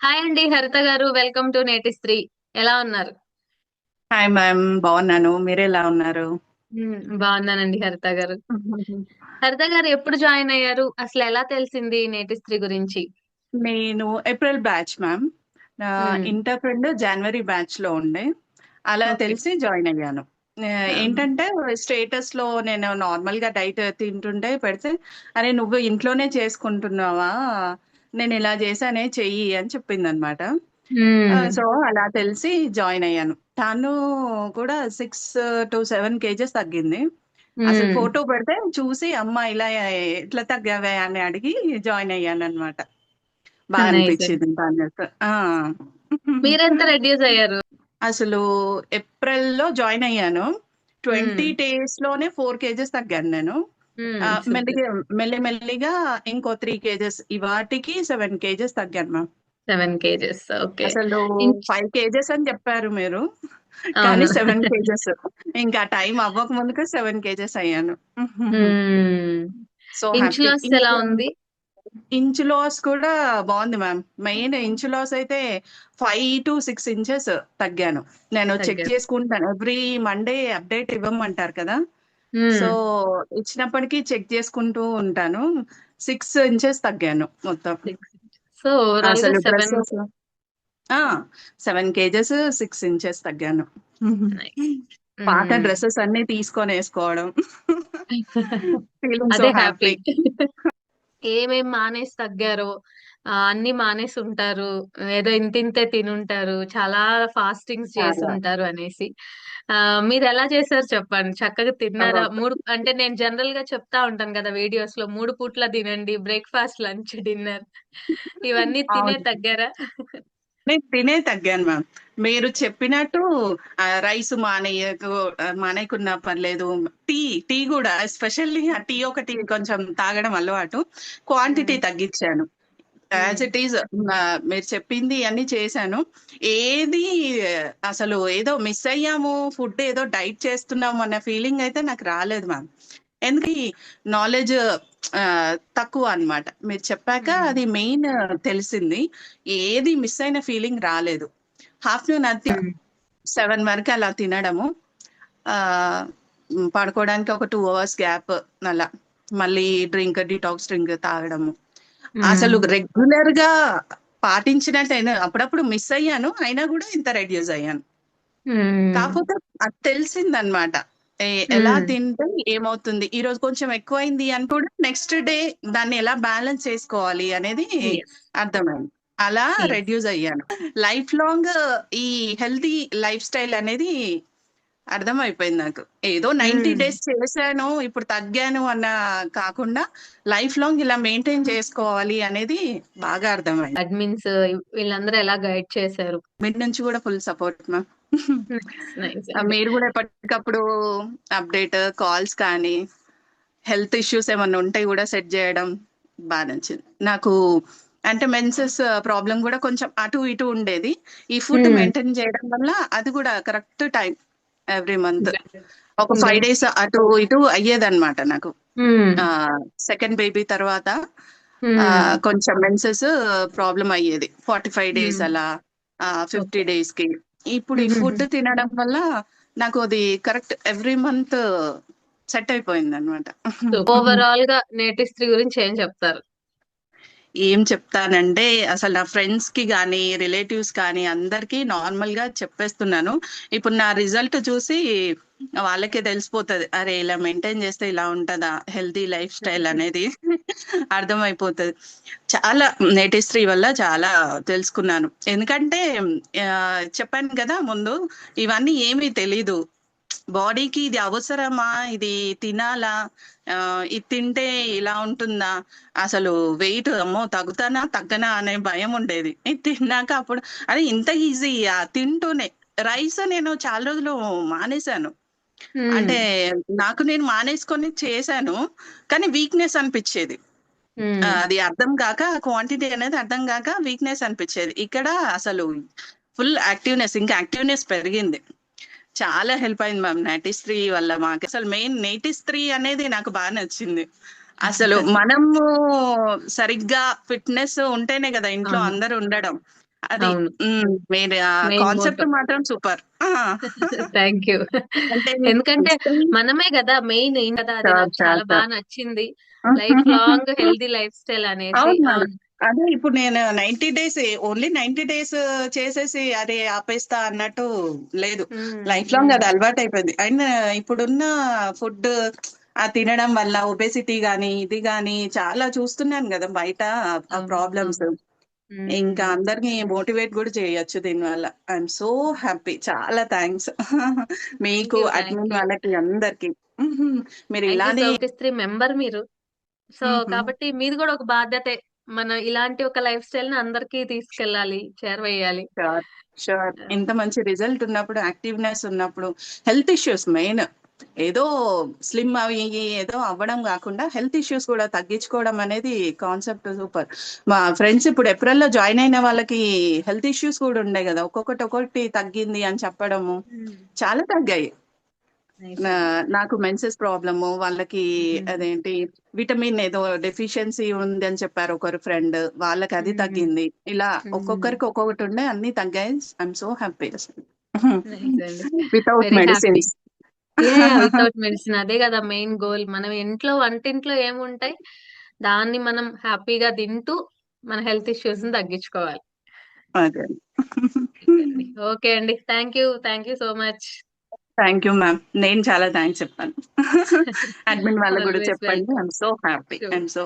Hi అండి హరిత గారు వెల్కమ్ టు నేటి స్త్రీ ఎలా ఉన్నారు? హాయ్ మ్యామ్ బాగున్నాను. మీరు ఎలా ఉన్నారు? బాగున్నానండి హరిత గారు. హరిత గారు ఎప్పుడు జాయిన్ అయ్యారు? అసలు ఎలా తెలిసింది నేటి స్త్రీ గురించి? నేను April batch ma'am. Inter friend జనవరి బ్యాచ్లో ఉండే. అలా తెలిసి జాయిన్ అయ్యాను. ఏంటంటే స్టేటస్లో నేను నార్మల్గా డైట్ తింటుంటే పెడితే అరే నువ్వు ఇంట్లోనే చేసుకుంటున్నావా? నేను ఇలా చేశానే చెయ్యి అని చెప్పింది అనమాట సో అలా తెలిసి జాయిన్ అయ్యాను. తను కూడా సిక్స్ టు సెవెన్ కేజెస్ తగ్గింది. అసలు ఫోటో పెడితే చూసి అమ్మ ఇలా ఎట్లా తగ్గావే? అని అడిగి జాయిన్ అయ్యాను అనమాట బాగా అనిపించింది మీరెంత రెడ్యూస్ అయ్యారు? అసలు ఏప్రిల్లో జాయిన్ అయ్యాను. ట్వంటీ డేస్లోనే ఫోర్ కేజెస్ తగ్గాను నేను. మెల్లిగా మెల్లి మెల్లిగా ఇంకో త్రీ కేజెస్. ఇవాటికి సెవెన్ కేజెస్ తగ్గాను మ్యామ్. సెవెన్ కేజెస్ ఓకే అసలు ఫైవ్ కేజెస్ అని చెప్పారు మీరు. కానీ సెవెన్ కేజెస్. ఇంకా టైం అవ్వక ముందుకే సెవెన్ కేజెస్ అయ్యాను. సో ఇంచ్ లాస్ ఎలా ఉంది? ఇంచ్ లాస్ కూడా బాగుంది మ్యామ్. మెయిన్ ఇంచ్ లాస్ అయితే ఫైవ్ టు సిక్స్ ఇంచెస్ తగ్గాను. నేను చెక్ చేసుకుంటాను. ఎవ్రీ మండే అప్డేట్ ఇవ్వమంటారు కదా. సో ఇచ్చినప్పటికీ చెక్ చేసుకుంటూ ఉంటాను. సిక్స్ ఇంచెస్ తగ్గాను మొత్తం. సో అసలు seven dresses seven kgs six inches తగ్గాను. పాత డ్రెస్సెస్ అన్ని తీసుకొని వేసుకోవడం. ఫీలింగ్ సో అదే హ్యాపీ హ్యాపీ. ఏమేం మానేసి తగ్గారో ఆ, అన్ని మానేసి ఉంటారు ఏదో ఇంతింతే తినుంటారు. చాలా ఫాస్టింగ్స్ చేసి చాలా. ఉంటారు అనేసి. మీరు ఎలా చేశారు చెప్పండి. చక్కగా తిన్నారా? మూడు అంటే నేను జనరల్గా చెప్తా ఉంటాను కదా వీడియోస్లో మూడు పూట్ల తినండి బ్రేక్ఫాస్ట్ లంచ్ డిన్నర్. ఇవన్నీ తినే అవును. తగ్గారా? నేను తినే తగ్గాను మ్యామ్. మీరు చెప్పినట్టు రైస్ మానేయకు ఆ, మానేయకున్నా పర్లేదు. టీ టీ కూడా ఎస్పెషల్లీ ఆ టీ ఒకటి కొంచెం తాగడం అలవాటు. క్వాంటిటీ తగ్గించాను. యాజ్ ఇట్ ఈజ్ మీరు చెప్పింది అన్ని చేశాను. ఏది అసలు ఏదో మిస్ అయ్యాము ఫుడ్ ఏదో డైట్ చేస్తున్నాము అన్న ఫీలింగ్ అయితే నాకు రాలేదు మ్యామ్ ఎందుకంటే నాలెడ్జ్ తక్కువ అన్నమాట. మీరు చెప్పాక అది మెయిన్ తెలిసింది. ఏది మిస్ అయిన ఫీలింగ్ రాలేదు. ఆఫ్టర్నూన్ అది సెవెన్ వరకు అలా తినడము. పడుకోవడానికి ఒక టూ అవర్స్ గ్యాప్ అలా. మళ్ళీ డ్రింక్ డిటాక్స్ డ్రింక్ తాగడము. అసలు రెగ్యులర్గా పాటించినట్టయినా అప్పుడప్పుడు మిస్ అయ్యాను అయినా కూడా ఇంత రెడ్యూస్ అయ్యాను. కాకపోతే అది తెలిసిందనమాట ఎలా. తింటే ఏమవుతుంది? ఈ రోజు కొంచెం ఎక్కువైంది అని కూడా నెక్స్ట్ డే దాన్ని ఎలా బ్యాలెన్స్ చేసుకోవాలి అనేది. అర్థమైంది. అలా. రెడ్యూస్ అయ్యాను. లైఫ్ లాంగ్ ఈ హెల్తీ లైఫ్ స్టైల్ అనేది అర్థమైపోయింది నాకు. ఏదో నైన్టీ. డేస్ చేశాను ఇప్పుడు తగ్గాను అన్న కాకుండా లైఫ్ లాంగ్ ఇలా మెయింటైన్ చేసుకోవాలి అనేది బాగా అర్థమైంది. అడ్మిన్స్ వీళ్ళందరూ ఎలా గైడ్ చేశారు? మీ నుంచి కూడా ఫుల్ సపోర్ట్ మ్యామ్. మీరు కూడా ఎప్పటికప్పుడు అప్డేట్ కాల్స్ కానీ హెల్త్ ఇష్యూస్ ఏమన్నా ఉంటే కూడా సెట్ చేయడం బాగా నచ్చింది. నాకు అంటే మెన్సెస్ ప్రాబ్లం కూడా కొంచెం అటు ఇటు ఉండేది. ఈ ఫుడ్. మెయింటైన్ చేయడం వల్ల అది కూడా కరెక్ట్ టైం ఎవ్రీ మంత్ ఒక ఫైవ్ డేస్ అటు ఇటు అయ్యేదన్నమాట నాకు. సెకండ్ బేబీ తర్వాత. ఆ, కొంచెం మెన్సెస్ ప్రాబ్లం అయ్యేది ఫార్టీ ఫైవ్ డేస్ Hmm. అలా ఫిఫ్టీ. డేస్కి ఇప్పుడు ఈ. ఫుడ్ తినడం వల్ల నాకు అది కరెక్ట్ ఎవ్రీ మంత్ సెట్ అయిపోయింది అనమాట ఓవరాల్గా నేటి స్త్రీ గురించి ఏం చెప్తారు ఏం చెప్తానంటే అసలు నా ఫ్రెండ్స్కి కానీ రిలేటివ్స్ కానీ అందరికీ నార్మల్గా చెప్పేస్తున్నాను. ఇప్పుడు నా రిజల్ట్ చూసి వాళ్ళకే తెలిసిపోతుంది. అరే ఇలా మెయింటైన్ చేస్తే ఇలా ఉంటుందా? హెల్తీ లైఫ్ స్టైల్ అనేది అర్థమైపోతుంది. చాలా నేటిస్ట్రీ వల్ల చాలా తెలుసుకున్నాను. ఎందుకంటే చెప్పాను కదా ముందు ఇవన్నీ ఏమీ తెలీదు. బాడీకి ఇది అవసరమా? ఇది తినాలా? ఇది తింటే ఇలా ఉంటుందా? అసలు వెయిట్ అమ్మో తగ్గుతానా తగ్గనా అనే భయం ఉండేది. ఇది తిన్నాక అప్పుడు అరే ఇంత ఈజీ తింటూనే. రైస్ నేను చాలా రోజులు మానేశాను. అంటే నాకు నేను మానేసుకొని చేశాను కానీ వీక్నెస్ అనిపించేది. అది అర్థం కాక క్వాంటిటీ అనేది అర్థం కాక వీక్నెస్ అనిపించేది. ఇక్కడ అసలు ఫుల్ యాక్టివ్నెస్ ఇంకా యాక్టివ్నెస్ పెరిగింది. చాలా హెల్ప్ అయింది మ్యామ్ నేటిస్త్రీ వల్ల మాకు అసలు మెయిన్ నేటిస్త్రీ అనేది నాకు బాగా నచ్చింది అసలు మనము సరిగ్గా ఫిట్నెస్ ఉంటేనే కదా ఇంట్లో. అందరూ ఉండడం అది. మీరు కాన్సెప్ట్. మాత్రం సూపర్. Thank you. ఎందుకంటే మనమే గదా! మెయిన్ ఏం కదా! చాలా బా షూర్. నచ్చింది. Life long healthy lifestyle అనేసి. అదే ఇప్పుడు నేను 90 డేస్ ఓన్లీ 90 డేస్ చేసేసి అరే ఆపేస్తా అన్నట్టు లేదు. లైఫ్ లాంగ్ అది హ్మ్. అలవాటయిపోయింది. అండ్ ఇప్పుడున్న ఫుడ్ ఆ తినడం వల్ల ఒబెసిటీ గాని, ఇది గాని చాలా చూస్తున్నాను గదా! బయట ఆ. ప్రాబ్లమ్స్. ఇంకా. అందరిని మోటివేట్ గూడా చేయొచ్చు దీనివల్ల. I'm so happy. చాలా. థాంక్ మీకు అడ్మిన్. వాళ్ళకి అందరికి. మీరు. ఇలానే 73 మెంబర్ మీరు. సో. కాబట్టి మీది గూడా ఒక బాధ్యతే. మనం ఇలాంటి ఒక లైఫ్ స్టైల్‌ని అందరికీ తీసుకెళ్ళాలి. చేరవేయాలి. ఇంత మంచి రిజల్ట్ ఉన్నప్పుడు, యాక్టివ్‌నెస్ ఉన్నప్పుడు, హెల్త్ ఇష్యూస్ మెయిన్. ఏదో స్లిమ్ అవి ఏదో అవ్వడం గాకుండా హెల్త్ ఇష్యూస్ కూడా తగ్గించుకోవడం అనేది కాన్సెప్ట్ సూపర్. మా ఫ్రెండ్స్ ఇప్పుడు ఏప్రిల్‌లో జాయిన్ అయిన వాళ్ళకి హెల్త్ ఇష్యూస్ కూడా ఉండే గదా! ఒక్కొక్కటి ఒక్కొక్కటి తగ్గింది అని చెప్పడము. చాలా తగ్గాయి. నా. నాకు మెన్సెస్ ప్రాబ్లము వాళ్ళకి. అదేంటి విటమిన్ ఏదో డెఫిషియన్సీ ఉంది అని చెప్పారు ఒకరు ఫ్రెండ్. వాళ్ళకి అది. తగ్గింది. ఇలా. ఒక్కొక్కరికి ఒక్కొక్కటి ఉండే అన్నీ తగ్గాయి. I'm so happy. Without. Medicines. Without medicine అదే గదా! Main goal. మనం ఇంట్లో వంటింట్లో ఏముంటాయి? దాన్ని మనం హ్యాపీగా తింటూ మన హెల్త్ ఇష్యూస్‌ని తగ్గించుకోవాలి. అదే. ఓకే అండి. Thank you. Thank you so much. Thank you ma'am. నేను చాలా థాంక్స్ చెప్పాను. అడ్మిన్ వాళ్ళకి ఆల్వేస్ చెప్పండి. I'm so happy. I'm so